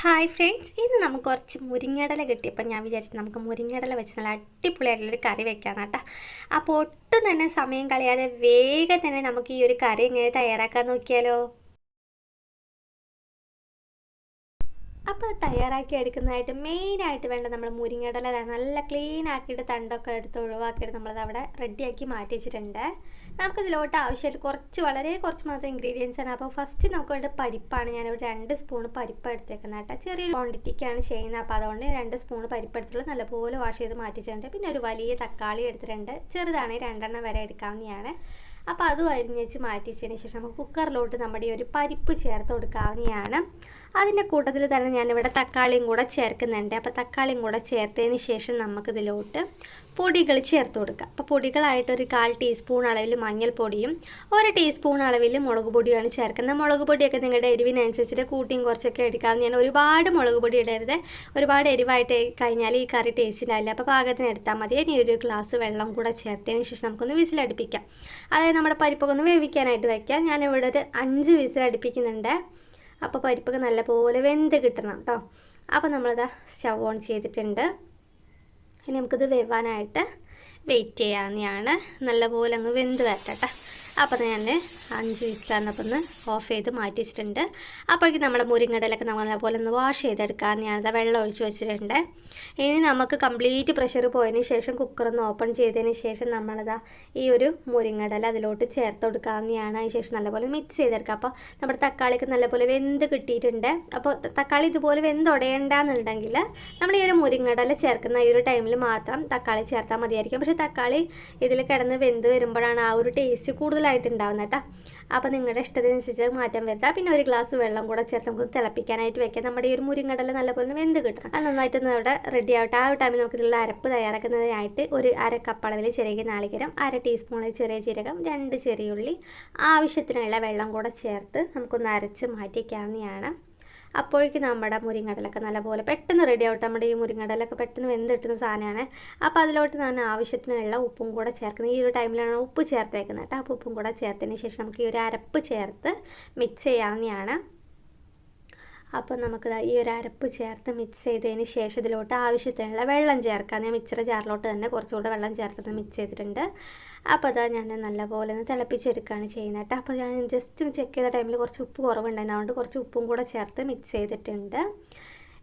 Hi friends ഇന്ന് നമുക്ക് കുറച്ച് മുരിങ്ങടല കിട്ടിയപ്പോൾ ഞാൻ വിചാരിച്ചു നമുക്ക് മുരിങ്ങടല വെച്ച് നല്ല അടിപൊളിയായിട്ടുള്ളൊരു കറി വെക്കാം കേട്ടോ അപ്പോൾ ഒട്ടും തന്നെ സമയം കളയാതെ വേഗം തന്നെ നമുക്ക് ഈ ഒരു കറി എങ്ങനെ തയ്യാറാക്കാൻ നോക്കിയാലോ? അപ്പോൾ അത് തയ്യാറാക്കി എടുക്കുന്നതായിട്ട് മെയിനായിട്ട് വേണ്ട നമ്മൾ മുരിങ്ങടല നല്ല ക്ലീൻ ആക്കിയിട്ട് തണ്ടൊക്കെ എടുത്ത് ഒഴിവാക്കിയിട്ട് നമ്മളത് അവിടെ റെഡിയാക്കി മാറ്റി വെച്ചിട്ടുണ്ട്. നമുക്കിതിലോട്ട് ആവശ്യമായിട്ട് കുറച്ച് വളരെ കുറച്ച് മാത്രം ഇൻഗ്രീഡിയൻസ് ആണ്. അപ്പോൾ ഫസ്റ്റ് നമുക്ക് വേണ്ട പരിപ്പാണ്. ഞാൻ ഞാനിവിടെ രണ്ട് സ്പൂൺ പരിപ്പ് എടുത്തേക്കുന്നത് കേട്ടോ. ചെറിയ ക്വാണ്ടിറ്റിക്കാണ് ചെയ്യുന്നത്. അപ്പോൾ അതുകൊണ്ട് രണ്ട് സ്പൂൺ പരിപ്പ് എടുത്തുള്ളൂ നല്ലപോലെ വാഷ് ചെയ്ത് മാറ്റി വെച്ചിട്ടുണ്ട്. പിന്നെ ഒരു വലിയ തക്കാളി എടുത്തിട്ടുണ്ട്. ചെറുതാണ് രണ്ടെണ്ണം വരെ എടുക്കാവുന്നതാണ്. അപ്പോൾ അതും അരിഞ്ഞ് വെച്ച് മാറ്റി ശേഷം നമുക്ക് കുക്കറിലോട്ട് നമ്മുടെ ഒരു പരിപ്പ് ചേർത്ത് കൊടുക്കാവുന്നതാണ്. അതിന്റെ കൂട്ടത്തിൽ തന്നെ ഞാനിവിടെ തക്കാളിയും കൂടെ ചേർക്കുന്നുണ്ട്. അപ്പോൾ തക്കാളിയും കൂടെ ചേർത്തതിന് ശേഷം നമുക്കിതിലോട്ട് പൊടികൾ ചേർത്ത് കൊടുക്കുക അപ്പോൾ പൊടികളായിട്ട് ഒരു കാൽ ടീസ്പൂൺ അളവിൽ മഞ്ഞൾപ്പൊടിയും ഒരു ടീസ്പൂൺ അളവിൽ മുളക് പൊടിയാണ് ചേർക്കുന്നത്. മുളക് പൊടിയൊക്കെ നിങ്ങളുടെ എരിവിനനുസരിച്ചിട്ട് കൂട്ടിയും കുറച്ചൊക്കെ എടുക്കാം ഞാൻ ഒരുപാട് മുളക് പൊടി ഇടരുത്. ഒരുപാട് എരിവായിട്ട് കഴിഞ്ഞാൽ ഈ കറി ടേസ്റ്റ് ഉണ്ടാവില്ല. അപ്പോൾ പാകത്തിന് എടുത്താൽ മതി. ഇനി ഒരു ഗ്ലാസ് വെള്ളം കൂടെ ചേർത്തതിന് ശേഷം നമുക്കൊന്ന് വിസിലടുപ്പിക്കാം. അതായത് നമ്മുടെ പരിപ്പൊക്കെ ഒന്ന് വേവിക്കാനായിട്ട് വയ്ക്കാം ഞാനിവിടെ ഒരു അഞ്ച് വിസിൽ അടുപ്പിക്കുന്നുണ്ട്. അപ്പോൾ പരിപ്പൊക്കെ നല്ലപോലെ വെന്ത് കിട്ടണം കേട്ടോ അപ്പോൾ നമ്മളിത് സ്റ്റവ് ഓൺ ചെയ്തിട്ടുണ്ട്. ഇനി നമുക്കിത് വേവാനായിട്ട് വെയിറ്റ് ചെയ്യാവുന്നതാണ്. നല്ലപോലെ അങ്ങ് വെന്ത് വരട്ടെ അപ്പോൾ ഞാൻ അഞ്ച് വിസിലാന്നപ്പോൾ ഒന്ന് ഓഫ് ചെയ്ത് മാറ്റി വെച്ചിട്ടുണ്ട് അപ്പോഴേക്കും നമ്മുടെ മുരിങ്ങടലൊക്കെ നമ്മൾ നല്ലപോലെ ഒന്ന് വാഷ് ചെയ്തെടുക്കാൻ ഞാനത് വെള്ളം ഒഴിച്ച് വെച്ചിട്ടുണ്ട്. ഇനി നമുക്ക് കംപ്ലീറ്റ് പ്രഷർ പോയതിന് ശേഷം കുക്കറൊന്ന് ഓപ്പൺ ചെയ്തതിന് ശേഷം നമ്മളതാ ഈ ഒരു മുരിങ്ങടല അതിലോട്ട് ചേർത്ത് കൊടുക്കാവുന്നതാണ്. അതിന് ശേഷം നല്ലപോലെ മിക്സ് ചെയ്തെടുക്കുക അപ്പോൾ നമ്മുടെ തക്കാളിക്ക് നല്ലപോലെ വെന്ത് കിട്ടിയിട്ടുണ്ട്. അപ്പോൾ തക്കാളി ഇതുപോലെ വെന്ത് വെന്തുടയണ്ടെന്നുണ്ടെങ്കിൽ നമ്മൾ ഈ ഒരു മുരിങ്ങടല ചേർക്കുന്ന ഈ ഒരു ടൈമിൽ മാത്രം തക്കാളി ചേർത്താൽ മതിയായിരിക്കും. പക്ഷേ തക്കാളി ഇതിൽ കിടന്ന് വെന്ത് വരുമ്പോഴാണ് ആ ഒരു ടേസ്റ്റ് കൂടുതലായിട്ട് ഉണ്ടാകുന്നത് കേട്ടോ അപ്പോൾ നിങ്ങളുടെ ഇഷ്ടത്തിനനുസരിച്ച് മാറ്റം വരുത്താം. പിന്നെ ഒരു ഗ്ലാസ് വെള്ളം കൂടെ ചേർത്ത് നമുക്ക് തിളപ്പിക്കാനായിട്ട് വെക്കാം. നമ്മുടെ ഈ ഒരു മുരിങ്ങടല നല്ലപോലെ വെന്ത് കിട്ടണം. അത് നന്നായിട്ടൊന്ന് അവിടെ റെഡി ആവട്ടെ. ആ ടൈമിൽ നമുക്ക് ഇതിലുള്ള അരപ്പ് തയ്യാറാക്കുന്നതിനായിട്ട് ഒരു അര കപ്പളവിൽ ചെറിയ നാളികരം അര ടീസ്പൂണിൽ ചെറിയ ജീരകം രണ്ട് ചെറിയുള്ളി ആവശ്യത്തിനുള്ള വെള്ളം കൂടെ ചേർത്ത് നമുക്കൊന്ന് അരച്ച് മാറ്റിക്കാവുന്നതാണ്. അപ്പോഴേക്കും നമ്മുടെ മുരിങ്ങടലൊക്കെ നല്ലപോലെ പെട്ടെന്ന് റെഡി ആവട്ടെ. നമ്മുടെ ഈ മുരിങ്ങടലൊക്കെ പെട്ടെന്ന് വെന്ത് വെന്തിട്ടുന്ന സാധനമാണ്. അപ്പോൾ അതിലോട്ട് ഞാൻ ആവശ്യത്തിനുള്ള ഉപ്പും കൂടെ ചേർക്കുന്നത് ഈ ഒരു ടൈമിലാണ് ഉപ്പ് ചേർത്തേക്കുന്നത് കേട്ടോ. അപ്പോൾ ഉപ്പും കൂടെ ചേർത്തതിന് ശേഷം നമുക്ക് ഈ ഒരു അരപ്പ് ചേർത്ത് മിക്സ് ചെയ്യാവുന്നതാണ്. അപ്പോൾ നമുക്ക് ഈ ഒരു അരപ്പ് ചേർത്ത് മിക്സ് ചെയ്തതിന് ശേഷം ഇതിലോട്ട് ആവശ്യത്തിനുള്ള വെള്ളം ചേർക്കാം. ഞാൻ മിക്സർ ജാറിലോട്ട് തന്നെ കുറച്ചുകൂടെ വെള്ളം ചേർത്തിട്ട് മിക്സ് ചെയ്തിട്ടുണ്ട്. അപ്പോൾ അതാ ഞാൻ നല്ലപോലെ ഒന്ന് തിളപ്പിച്ചെടുക്കുകയാണ് ചെയ്യുന്നത് കേട്ടോ. അപ്പോൾ ഞാൻ ജസ്റ്റ് ചെക്ക് ചെയ്ത ടൈമിൽ കുറച്ച് ഉപ്പ് കുറവുണ്ടായിരുന്നു. അതുകൊണ്ട് കുറച്ച് ഉപ്പും കൂടെ ചേർത്ത് മിക്സ് ചെയ്തിട്ടുണ്ട്.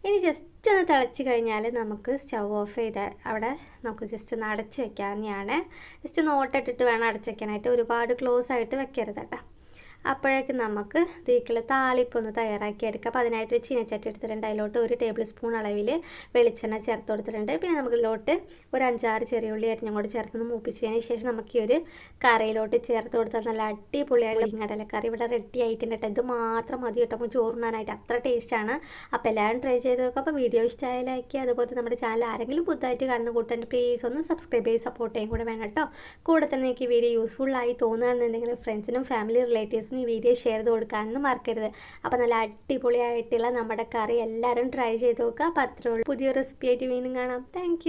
ഇനി ജസ്റ്റ് ഒന്ന് തിളച്ച് കഴിഞ്ഞാൽ നമുക്ക് സ്റ്റൗ ഓഫ് ചെയ്ത് അവിടെ നമുക്ക് ജസ്റ്റ് ഒന്ന് അടച്ച് വെക്കാവുന്നതാണ്. ജസ്റ്റ് ഒന്ന് ഓട്ടിട്ടിട്ട് വേണം അടച്ച് വെക്കാനായിട്ട്. ഒരുപാട് ക്ലോസ് ആയിട്ട് വെക്കരുത് കേട്ടോ. അപ്പോഴേക്കും നമുക്ക് തീക്കിൽ താളിപ്പൊന്ന് തയ്യാറാക്കി എടുക്കാം അപ്പോൾ അതിനായിട്ട് ചീനച്ചട്ടി എടുത്തിട്ടുണ്ട്. അതിലോട്ട് ഒരു ടേബിൾ സ്പൂൺ അളവിൽ വെളിച്ചെണ്ണ ചേർത്ത് കൊടുത്തിട്ടുണ്ട്. പിന്നെ നമുക്ക് ഇതിലോട്ട് ഒരു അഞ്ചാറ് ചെറിയ ഉള്ളി അരിഞ്ഞും കൂടി ചേർത്തൊന്ന് മൂപ്പിച്ചതിന് ശേഷം നമുക്ക് ഈ ഒരു കറിയിലോട്ട് ചേർത്ത് കൊടുത്താൽ നല്ല അടിപൊളിയായിട്ട് കറി. ഇവിടെ റെഡി ആയിട്ടുണ്ട് കേട്ടോ. ഇത് മാത്രം മതി കേട്ടോ. നമുക്ക് ചോറുണ്ണാനായിട്ട് അത്ര ടേസ്റ്റാണ് അപ്പോൾ എല്ലാവരും ട്രൈ ചെയ്ത് നോക്കുക അപ്പോൾ വീഡിയോ ഇഷ്ടമായ ലൈക്ക് അതുപോലെ നമ്മുടെ ചാനൽ ആരെങ്കിലും പുതുതായിട്ട് കാണുന്ന കൂട്ടേണ്ട പ്ലീസ് ഒന്ന് സബ്സ്ക്രൈബ് ചെയ്ത് സപ്പോർട്ട് ചെയ്യാൻ കൂടെ വേണം കേട്ടോ. കൂടെ തന്നെ എനിക്ക് വീഡിയോ യൂസ്ഫുള്ളായി തോന്നുകയാണെന്നുണ്ടെങ്കിൽ ഫ്രണ്ട്സിനും ഫാമിലി റിലേറ്റീവ്സിനും ഈ വീഡിയോ ഷെയർ ചെയ്ത് കൊടുക്കാനൊന്നും മറക്കരുത്. അപ്പോൾ നല്ല അടിപൊളിയായിട്ടുള്ള നമ്മുടെ കറി എല്ലാവരും ട്രൈ ചെയ്ത് നോക്കുക അപ്പോൾ അത്രേ ഉള്ളൂ. പുതിയ റെസിപ്പിയായിട്ട് വീണ്ടും കാണാം. താങ്ക്